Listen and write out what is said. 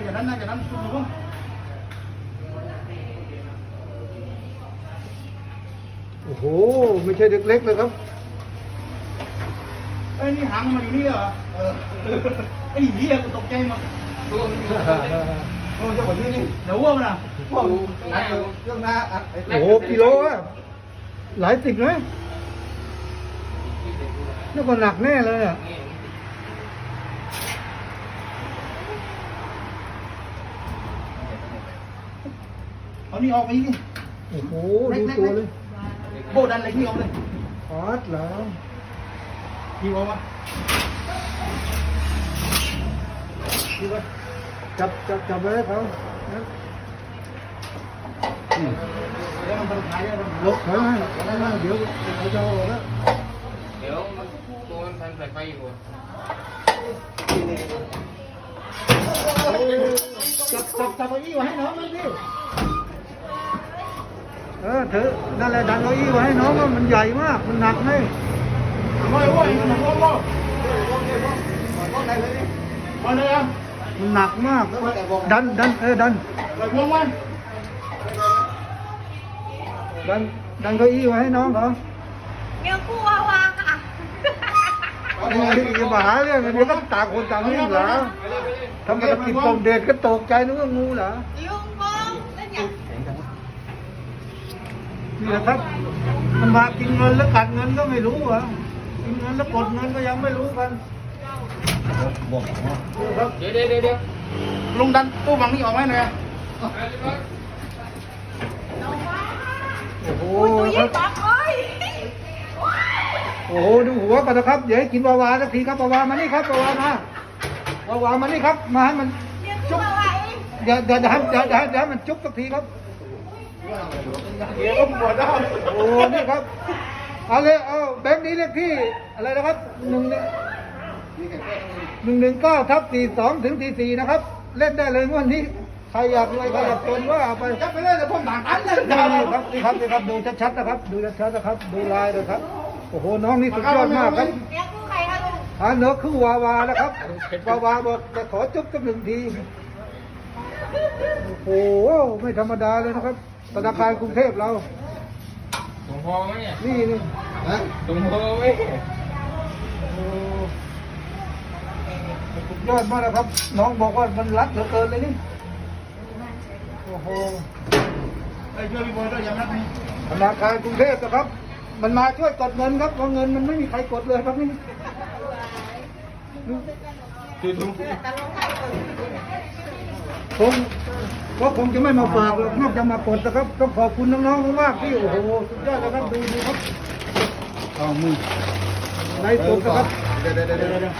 ตัวอย่างนั้นนะอย่างนั้นคุณรู้โอ้โห ไม่ใช่เด็กเล็กเลยครับเอ้ยนี่หางมันอยู่นี่เหรอเออไอ้เหี้ยกูตกใจมาตัวมันอยู่เออเจ้าของนี่นี่เดี๋ยวว่ามันอะพวกนัดเรื่องหน้าอัดไอ้โอ้โหกิโลอะหลายสิบนะนี่ก็หนักแน่เลยอะ เอานี่ออกไปนี่โอ้โหดูตัวเลยโบดันเลยพี่ออกเลยฟาดแล้วพี่ออกมาพี่ไปจับจับจับไว้ให้เขานะเดี๋ยวมันเป็นขายได้มันลบเขาให้เดี๋ยวเขาจะเอาออกแล้วเดี๋ยวมันตัวมันพันสายไฟอยู่อะจับจับจับเอาอี้ไว้ให้น้องมันดิ เออเธอนั่นแหละดันเก้าอี้ไว้ให้น้องมันใหญ่มาก มันหนักไหมโอ้ยโอ้ยมันโอ้ยโอ้ยมาเลยอะมันหนักมาก ดันดันเออดันดันดันเก้าอี้ไว้ให้น้องเขาเงี้ยกลัวว่ะค่ะอย่ามาหาเรื่องเดี๋ยวก็ต่างคนต่างวิ่งเหรอทำภารกิจตรงเดชก็ตกใจนึกว่างูเหรอ ลุงบองนั่นอย่าง นี่แหละครับมันมากินเงินแล้วกัดเงินก็ไม่รู้เหรอกินเงินแล้วกดเงินก็ยังไม่รู้กันนี่ครับเดี๋ยวเดี๋ยวเดี๋ยวเดี๋ยวลุงดันตู้บังนี่ออกไหมเนี่ยโอ้โหอุ้ยตัวคยิ่รังบปักเอ้ยโอ้โหดูหัวก่อนนะครับอย่าให้กินปลาวาสักทีครับปลาวามานี่ครับปลาวามาวาวามานี่ครับมาให้มันเงี้ยกลัวว่ะเองอย่าอย่าอย่าให้อย่าอย่าอย่าให้มันจุ๊บสักทีครับ เดี๋ยวก็ปวดแล้วโอ้นี่ครับ เอาเลย เอาแบงค์นี้เลขที่อะไรนะครับหนึ่งหนึ่งหนึ่งเก้าทับสี่สองถึงสี่สี่นะครับ เล่นได้เลยวันนี้ ใครอยากรวยใครอยากจนว่าเอาไปจับไปเลยเดี๋ยวผมด่างอันเลยนี่นี่ครับนี่ครับนี่ครับดูชัดๆนะครับ ดูชัดๆนะครับ ดูลายเลยครับ โอ้โห น้องนี่สุดยอดมากครับเงี้ยกลัวใครคะลุงอาเนอคือวาวานะครับวาวาบอกจะขอจุ๊บสักหนึ่งที โอ้โห ไม่ธรรมดาเลยนะครับ ธนาคารกรุงเทพเราถุงพอไหมเนี่ยนี่นี่ถุงพอไหมโอ้สุดยอดมากนะครับ น้องบอกว่ามันรัดเหลือเกินเลยนี่โอ้โหไอ้ช่วยพี่บอยด้วยอย่างนั้นนี่ธนาคารกรุงเทพนะครับ มันมาช่วยกดเงินครับเพราะเงินมันไม่มีใครกดเลยครับนี่คือถุงแต่ลุง ใครเปิดคงก็คงจะไม่มาฝากหรอกนอกจากมากดนะครับต้องขอบคุณน้องๆมากที่โอ้โหสุดยอดนะครับดูดูครับเอามือในสุดนะครับเดี๋ยวเดี๋ยวเดี๋ยว